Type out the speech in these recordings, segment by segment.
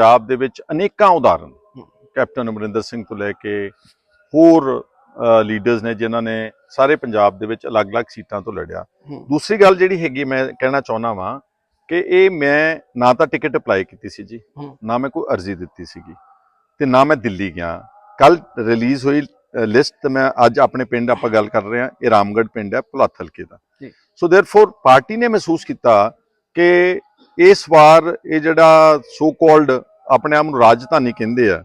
ਪੰਜਾਬ ਦੇ ਵਿੱਚ ਅਨੇਕਾਂ ਉਦਾਹਰਨ ਕੈਪਟਨ ਅਮਰਿੰਦਰ ਸਿੰਘ ਤੋਂ ਲੈ ਕੇ ਹੋਰ ਲੀਡਰਸ ਨੇ ਜਿਨ੍ਹਾਂ ਨੇ ਸਾਰੇ ਪੰਜਾਬ ਦੇ ਵਿੱਚ ਅਲੱਗ-ਅਲੱਗ ਸੀਟਾਂ ਤੋਂ ਲੜਿਆ। ਦੂਸਰੀ ਗੱਲ ਜਿਹੜੀ ਹੈਗੀ ਮੈਂ ਕਹਿਣਾ ਚਾਹੁੰਦਾ ਵਾਂ ਕਿ ਇਹ ਮੈਂ ਨਾ ਤਾਂ ਟਿਕਟ ਅਪਲਾਈ ਕੀਤੀ ਸੀ ਜੀ। ਨਾ ਮੈਂ ਕੋਈ ਅਰਜ਼ੀ ਦਿੱਤੀ ਸੀਗੀ ਤੇ ਨਾ ਮੈਂ ਦਿੱਲੀ ਗਿਆ ਕੱਲ ਰਿਲੀਜ਼ ਹੋਈ ਲਿਸਟ ਤੇ ਮੈਂ ਅੱਜ ਆਪਣੇ ਪਿੰਡ ਆਪਾਂ ਗੱਲ ਕਰ ਰਹੇ ਹਾਂ ਇਹ ਰਾਮਗੜ੍ਹ ਪਿੰਡ ਹੈ ਭੁਲੱਥ ਹਲਕੇ ਦਾ। ਸੋ ਦੇਅਰਫੋਰ ਪਾਰਟੀ ਨੇ ਮਹਿਸੂਸ ਕੀਤਾ ਕਿ ਇਸ ਵਾਰ ਇਹ ਜਿਹੜਾ ਸੋ ਕਾਲਡ ਆਪਣੇ ਆਪ ਨੂੰ ਰਾਜਧਾਨੀ ਕਹਿੰਦੇ ਆ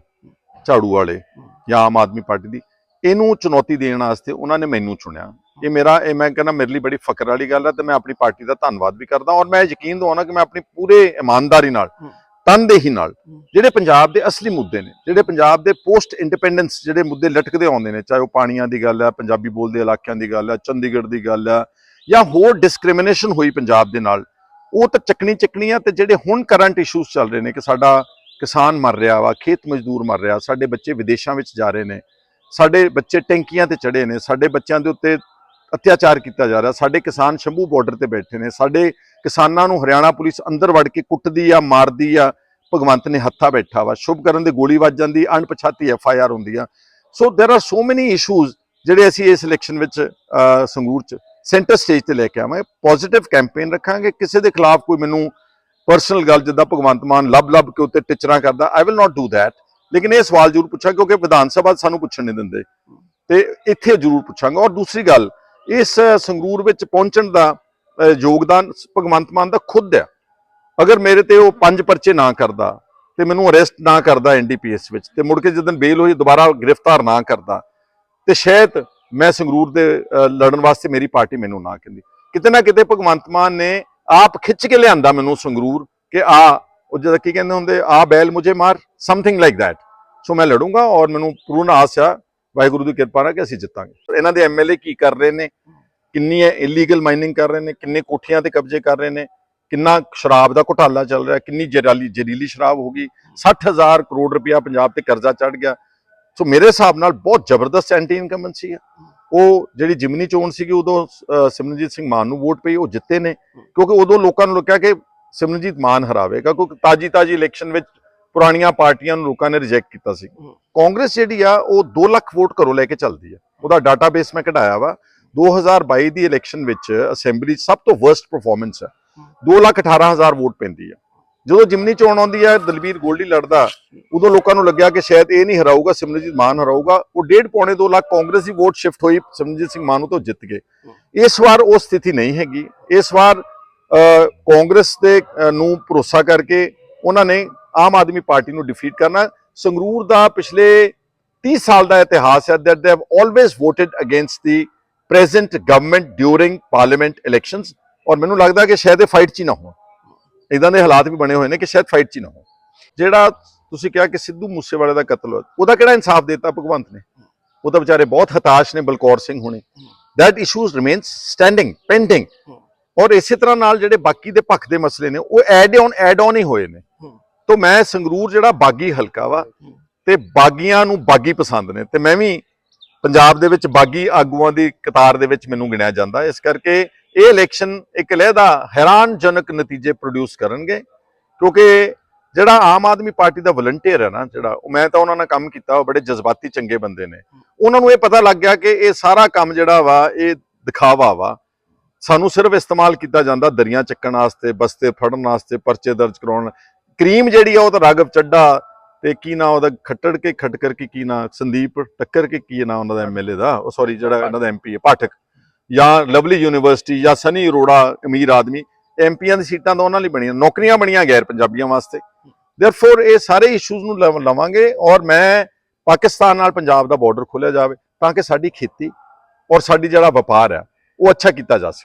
ਝਾੜੂ ਵਾਲੇ ਜਾਂ ਆਮ ਆਦਮੀ ਪਾਰਟੀ ਦੀ ਇਹਨੂੰ ਚੁਣੌਤੀ ਦੇਣ ਵਾਸਤੇ ਉਹਨਾਂ ਨੇ ਮੈਨੂੰ ਚੁਣਿਆ ਇਹ ਮੇਰਾ ਇਹ ਮੈਂ ਕਹਿੰਦਾ ਮੇਰੇ ਲਈ ਬੜੀ ਫਖਰ ਵਾਲੀ ਗੱਲ ਹੈ ਤੇ ਮੈਂ ਆਪਣੀ ਪਾਰਟੀ ਦਾ ਧੰਨਵਾਦ ਵੀ ਕਰਦਾ ਔਰ ਮੈਂ ਯਕੀਨ ਦਵਾਉਣਾ ਕਿ ਮੈਂ ਆਪਣੀ ਪੂਰੇ ਇਮਾਨਦਾਰੀ ਨਾਲ। ਤਨਦੇਹੀ ਨਾਲ। ਜਿਹੜੇ ਪੰਜਾਬ ਦੇ ਅਸਲੀ ਮੁੱਦੇ ਨੇ ਜਿਹੜੇ ਪੰਜਾਬ ਦੇ ਪੋਸਟ ਇੰਡੀਪੈਂਡੈਂਸ ਜਿਹੜੇ ਮੁੱਦੇ ਲਟਕਦੇ ਆਉਂਦੇ ਨੇ ਚਾਹੇ ਉਹ ਪਾਣੀਆਂ ਦੀ ਗੱਲ ਹੈ ਪੰਜਾਬੀ ਬੋਲਦੇ ਇਲਾਕਿਆਂ ਦੀ ਗੱਲ ਹੈ ਚੰਡੀਗੜ੍ਹ ਦੀ ਗੱਲ ਹੈ ਜਾਂ ਹੋਰ ਡਿਸਕ੍ਰਿਮੀਨੇਸ਼ਨ ਹੋਈ ਪੰਜਾਬ ਦੇ ਨਾਲ ਉਹ ਤਾਂ ਚੱਕਣੀ ਚੱਕਣੀ ਆ ਤੇ ਜਿਹੜੇ ਹੁਣ ਕਰੰਟ ਇਸ਼ੂਸ ਚੱਲ ਰਹੇ ਨੇ ਕਿ ਸਾਡਾ ਕਿਸਾਨ ਮਰ ਰਿਹਾ ਵਾ ਖੇਤ ਮਜ਼ਦੂਰ ਮਰ ਰਿਹਾ ਸਾਡੇ ਬੱਚੇ ਵਿਦੇਸ਼ਾਂ ਵਿੱਚ ਜਾ ਰਹੇ ਨੇ ਸਾਡੇ ਬੱਚੇ ਟੈਂਕੀਆਂ ਤੇ ਚੜੇ ਨੇ ਸਾਡੇ ਬੱਚਿਆਂ ਦੇ ਉੱਤੇ ਅਤਿਆਚਾਰ ਕੀਤਾ ਜਾ ਰਿਹਾ ਸਾਡੇ ਕਿਸਾਨ ਸ਼ੰਭੂ ਬਾਰਡਰ ਤੇ ਬੈਠੇ ਨੇ ਸਾਡੇ ਕਿਸਾਨਾਂ ਨੂੰ ਹਰਿਆਣਾ ਪੁਲਿਸ ਅੰਦਰ ਵੜ ਕੇ ਕੁੱਟਦੀ ਆ ਮਾਰਦੀ ਆ ਭਗਵੰਤ ਨੇ ਹੱਥਾ ਬੈਠਾ ਵਾ ਸ਼ੁਭ ਕਰਨ ਦੇ ਗੋਲੀ ਵੱਜ ਜਾਂਦੀ ਅਣਪਛਾਤੀ ਐਫ ਆਈ ਆਰ ਹੁੰਦੀ ਆ ਸੋ देयर ਆਰ ਸੋ ਮੈਨੀ ਇਸ਼ੂਜ਼ ਜਿਹੜੇ ਅਸੀਂ ਇਸ ਇਲੈਕਸ਼ਨ ਵਿੱਚ ਅਹ, ਸੰਗਰੂਰ ਚ ਸੈਂਟਰ ਸਟੇਜ ਤੇ ਲੈ ਕੇ ਆਵਾਂਗੇ ਪੋਜ਼ਿਟਿਵ ਕੈਂਪੇਨ ਰੱਖਾਂਗੇ ਕਿਸੇ ਦੇ ਖਿਲਾਫ ਕੋਈ ਮੈਨੂੰ ਪਰਸਨਲ ਗੱਲ ਜਿੱਦਾਂ ਭਗਵੰਤ ਮਾਨ ਲੱਭ ਲੱਭ ਕੇ ਉੱਤੇ ਟਿਚਰਾਂ ਕਰਦਾ I will not do that ਲੇਕਿਨ ਇਹ ਸਵਾਲ ਜ਼ਰੂਰ ਪੁੱਛਾਂ ਕਿਉਂਕਿ ਵਿਧਾਨ ਸਭਾ ਸਾਨੂੰ ਪੁੱਛਣ ਨਹੀਂ ਦਿੰਦੇ। ਤੇ ਇੱਥੇ ਜ਼ਰੂਰ ਪੁੱਛਾਂਗਾ। ਔਰ ਦੂਸਰੀ ਗੱਲ, ਇਸ ਸੰਗਰੂਰ ਵਿੱਚ ਪਹੁੰਚਣ ਦਾ ਯੋਗਦਾਨ ਭਗਵੰਤ ਮਾਨ ਦਾ ਖੁਦ ਹੈ। ਅਗਰ ਮੇਰੇ ਤੇ ਉਹ ਪੰਜ ਪਰਚੇ ਨਾ ਕਰਦਾ ਤੇ ਮੈਨੂੰ ਅਰੈਸਟ ਨਾ ਕਰਦਾ ਐਨਡੀਪੀਐਸ ਵਿੱਚ ਤੇ ਮੁੜ ਕੇ ਜਦੋਂ ਬੇਲ ਹੋਈ ਦੁਬਾਰਾ ਗ੍ਰਿਫਤਾਰ ਨਾ ਕਰਦਾ, ਤੇ ਸ਼ਾਇਦ ਮੈਂ ਸੰਗਰੂਰ ਦੇ ਲੜਨ ਵਾਸਤੇ ਮੇਰੀ ਪਾਰਟੀ ਮੈਨੂੰ ਨਾ ਕਹਿੰਦੀ। ਕਿਤੇ ਨਾ ਕਿਤੇ ਭਗਵੰਤ ਮਾਨ ਨੇ ਆਪ ਖਿੱਚ ਕੇ ਲਿਆਂਦਾ ਮੈਨੂੰ ਸੰਗਰੂਰ ਕਿ ਆ, ਉਹ ਜਦੋਂ ਕੀ ਕਹਿੰਦੇ ਹੁੰਦੇ, ਆ ਬੈਲ ਮੁਝੇ ਮਾਰ ਸਮਥਿੰਗ ਲਾਈਕ ਥੈਟ ਸੋ ਮੈਂ ਲੜੂੰਗਾ ਔਰ ਮੈਨੂੰ ਪੂਰਨ ਆਸ ਆ, ਵਾਹਿਗੁਰੂ ਦੀ ਕਿਰਪਾ ਨਾਲ ਕਿ ਅਸੀਂ ਜਿੱਤਾਂਗੇ। ਇਹਨਾਂ ਦੇ ਐਮਐਲਏ ਕੀ ਕਰ ਰਹੇ ਨੇ? ਕਿੰਨੀ ਇਲੀਗਲ ਮਾਈਨਿੰਗ ਕਰ ਰਹੇ ਨੇ? ਕਿੰਨੇ ਕੋਠੀਆਂ ਤੇ ਕਬਜ਼ੇ ਕਰ ਰਹੇ ਨੇ? ਕਿੰਨਾ ਸ਼ਰਾਬ ਦਾ ਘੁਟਾਲਾ ਚੱਲ ਰਿਹਾ? ਕਿੰਨੀ ਜਰਾਲੀ ਜ਼ਹਿਰੀਲੀ ਸ਼ਰਾਬ ਹੋ ਗਈ? 60000 ਕਰੋੜ ਰੁਪਇਆ ਪੰਜਾਬ ਤੇ ਕਰਜ਼ਾ ਚੜ ਗਿਆ। ਸੋ ਮੇਰੇ ਹਿਸਾਬ ਨਾਲ ਬਹੁਤ ਜ਼ਬਰਦਸਤ ਐਂਟੀ ਇਨਕਮਬੈਂਸੀ ਹੈ ਉਹ ਜਿਹੜੀ ਜਿਮਨੀ ਚੋਣ ਸੀਗੀ ਉਦੋਂ ਸਿਮਰਨਜੀਤ ਸਿੰਘ ਮਾਨ ਨੂੰ ਵੋਟ ਪਈ ਉਹ ਜਿੱਤੇ ਨੇ। ਕਿਉਂਕਿ ਉਦੋਂ ਲੋਕਾਂ ਨੂੰ ਲੱਗਿਆ ਕਿ ਸਿਮਰਨਜੀਤ ਮਾਨ ਹਰਾਵੇਗਾ ਕਿਉਂਕਿ ਤਾਜੀ ਤਾਜੀ ਇਲੈਕਸ਼ਨ ਵਿੱਚ ਪੁਰਾਣੀਆਂ ਪਾਰਟੀਆਂ ਨੂੰ ਲੋਕਾਂ ਨੇ ਰਿਜੈਕਟ ਕੀਤਾ ਸੀ। ਕਾਂਗਰਸ ਜਿਹੜੀ ਆ ਉਹ 2 ਲੱਖ ਵੋਟ ਘਰੋਂ ਲੈ ਕੇ ਚੱਲਦੀ ਆ। ਉਹਦਾ ਡਾਟਾਬੇਸ ਮੈਂ ਕਢਾਇਆ ਵਾ। 2022 ਦੀ ਇਲੈਕਸ਼ਨ ਵਿੱਚ ਅਸੈਂਬਲੀ ਸਭ ਤੋਂ ਵਰਸਟ ਪਰਫਾਰਮੈਂਸ ਹੈ। 2 ਲੱਖ 18 ਹਜ਼ਾਰ ਵੋਟ ਪੈਂਦੀ ਆ। ਜਦੋਂ ਜਿਮਨੀ ਚੋਣ ਆਉਂਦੀ ਹੈ ਦਲਬੀਰ ਗੋਲਡੀ ਲੜਦਾ, ਉਦੋਂ ਲੋਕਾਂ ਨੂੰ ਲੱਗਿਆ ਕਿ ਸ਼ਾਇਦ ਇਹ ਨਹੀਂ ਹਰਾਊਗਾ ਸਿਮਰਜੀਤ ਮਾਨ ਹਰਾਊਗਾ। ਉਹ ਡੇਢ ਪੌਣੇ 2 ਲੱਖ ਕਾਂਗਰਸ ਦੀ ਵੋਟ ਸ਼ਿਫਟ ਹੋਈ, ਸਿਮਰਨਜੀਤ ਸਿੰਘ ਮਾਨ ਤੋਂ ਜਿੱਤ ਗਏ। ਇਸ ਵਾਰ ਉਹ ਸਥਿਤੀ ਨਹੀਂ ਹੈਗੀ। ਇਸ ਵਾਰ ਕਾਂਗਰਸ ਦੇ ਨੂੰ ਭਰੋਸਾ ਕਰਕੇ ਉਹਨਾਂ ਨੇ ਆਮ ਆਦਮੀ ਪਾਰਟੀ ਨੂੰ ਡਿਫੀਟ ਕਰਨਾ। ਸੰਗਰੂਰ ਦਾ ਪਿਛਲੇ 30 ਸਾਲ ਦਾ ਇਤਿਹਾਸ ਹੈ that they have always voted against the present government during parliament elections ਔਰ ਮੈਨੂੰ ਲੱਗਦਾ ਕਿ ਸ਼ਾਇਦ ਇਹ ਫਾਈਟ 'ਚ ਹੀ ਨਾ ਹੋਣ। ਇਦਾਂ ਦੇ ਹਾਲਾਤ ਵੀ ਬਣੇ ਹੋਏ ਨੇ ਕਿ ਸ਼ਾਇਦ ਫਾਈਟ 'ਚ ਨਾ ਹੋਣ। ਜਿਹੜਾ ਤੁਸੀਂ ਕਿਹਾ ਕਿ ਸਿੱਧੂ ਮੂਸੇਵਾਲੇ ਦਾ ਕਤਲ ਹੋਇਆ, ਉਹਦਾ ਕਿਹੜਾ ਇਨਸਾਫ ਦਿੱਤਾ ਭਗਵੰਤ ਨੇ? ਉਹ ਤਾਂ ਵਿਚਾਰੇ ਬਹੁਤ ਹਤਾਸ਼ ਨੇ, ਬਲਕੌਰ ਸਿੰਘ ਹੁਣੇ। That issues remains standing, pending ਔਰ ਇਸੇ ਤਰ੍ਹਾਂ ਨਾਲ ਜਿਹੜੇ ਬਾਕੀ ਦੇ ਪੱਖ ਦੇ ਮਸਲੇ ਨੇ, ਉਹ ਐਡ ਔਨ ਐਡ ਔਨ ਹੀ ਹੋਏ ਨੇ। ਹੂੰ। ਤੋਂ ਮੈਂ ਸੰਗਰੂਰ ਜਿਹੜਾ ਬਾਗੀ ਹਲਕਾ ਵਾ, ਤੇ ਬਾਗੀਆਂ ਨੂੰ ਬਾਗੀ ਪਸੰਦ ਨੇ। ਤੇ ਮੈਂ ਵੀ ਪੰਜਾਬ ਦੇ ਵਿੱਚ ਬਾਗੀ ਆਗੂਆਂ ਦੀ ਕਤਾਰ ਦੇ ਵਿੱਚ ਮੈਨੂੰ ਗਿਣਿਆ ਜਾਂਦਾ। ਇਸ ਕਰਕੇ ਇਹ ਇਲੈਕਸ਼ਨ ਇੱਕ ਲਹਿਦਾ ਹੈਰਾਨਜਨਕ ਨਤੀਜੇ ਪ੍ਰੋਡਿਊਸ ਕਰਨਗੇ, ਕਿਉਂਕਿ ਜਿਹੜਾ ਆਮ ਆਦਮੀ ਪਾਰਟੀ ਦਾ ਵਲੰਟੀਅਰ ਹੈ ਨਾ ਜਿਹੜਾ, ਉਹ ਮੈਂ ਤਾਂ ਉਹਨਾਂ ਨਾਲ ਕੰਮ ਕੀਤਾ, ਉਹ ਬੜੇ ਜਜ਼ਬਾਤੀ ਚੰਗੇ ਬੰਦੇ ਨੇ। ਉਹਨਾਂ ਨੂੰ ਇਹ ਪਤਾ ਲੱਗ ਗਿਆ ਕਿ ਇਹ ਸਾਰਾ ਕੰਮ ਜਿਹੜਾ ਵਾ, ਇਹ ਦਿਖਾਵਾ ਵਾ। ਸਾਨੂੰ ਸਿਰਫ ਇਸਤੇਮਾਲ ਕੀਤਾ ਜਾਂਦਾ ਦਰੀਆਂ ਚੱਕਣ ਵਾਸਤੇ, ਬਸਤੇ ਫੜਨ ਵਾਸਤੇ, ਪਰਚੇ ਦਰਜ ਕਰਾਉਣ ਕਰੀਮ ਜਿਹੜੀ ਆ, ਉਹ ਤਾਂ ਰਾਗਵ ਚੱਡਾ ਤੇ ਕੀ ਨਾ ਉਹਦਾ, ਖੱਟੜ ਕੇ ਖਟਕਰ ਕੀ ਕੀ ਨਾ, ਸੰਦੀਪ ਟੱਕਰ ਕੇ ਕੀ ਨਾ ਉਹਨਾਂ ਦਾ ਐਮਐਲਏ ਦਾ, ਉਹ ਸੌਰੀ ਜਿਹੜਾ ਇਹਨਾਂ ਦਾ ਐਮਪੀ ਹੈ, ਪਾਠਕ। ਜਾਂ ਲਵਲੀ ਯੂਨੀਵਰਸਿਟੀ ਜਾਂ ਸਨੀ ਅਰੋੜਾ ਅਮੀਰ ਆਦਮੀ ਐਮਪੀਆਂ ਦੀ ਸੀਟਾਂ ਤਾਂ ਉਹਨਾਂ ਲਈ ਬਣੀਆਂ, ਨੌਕਰੀਆਂ ਬਣੀਆਂ ਗੈਰ ਪੰਜਾਬੀਆਂ ਵਾਸਤੇ। ਦੇਅਰਫੋਰ ਇਹ ਸਾਰੇ ਇਸ਼ੂਜ਼ ਨੂੰ ਲਵ- ਲਵਾਂਗੇ ਔਰ ਮੈਂ ਪਾਕਿਸਤਾਨ ਨਾਲ ਪੰਜਾਬ ਦਾ ਬਾਰਡਰ ਖੋਲ੍ਹਿਆ ਜਾਵੇ ਤਾਂ ਕਿ ਸਾਡੀ ਖੇਤੀ ਔਰ ਸਾਡੀ ਜਿਹੜਾ ਵਪਾਰ ਹੈ, ਉਹ ਅੱਛਾ ਕੀਤਾ ਜਾ ਸਕੇ।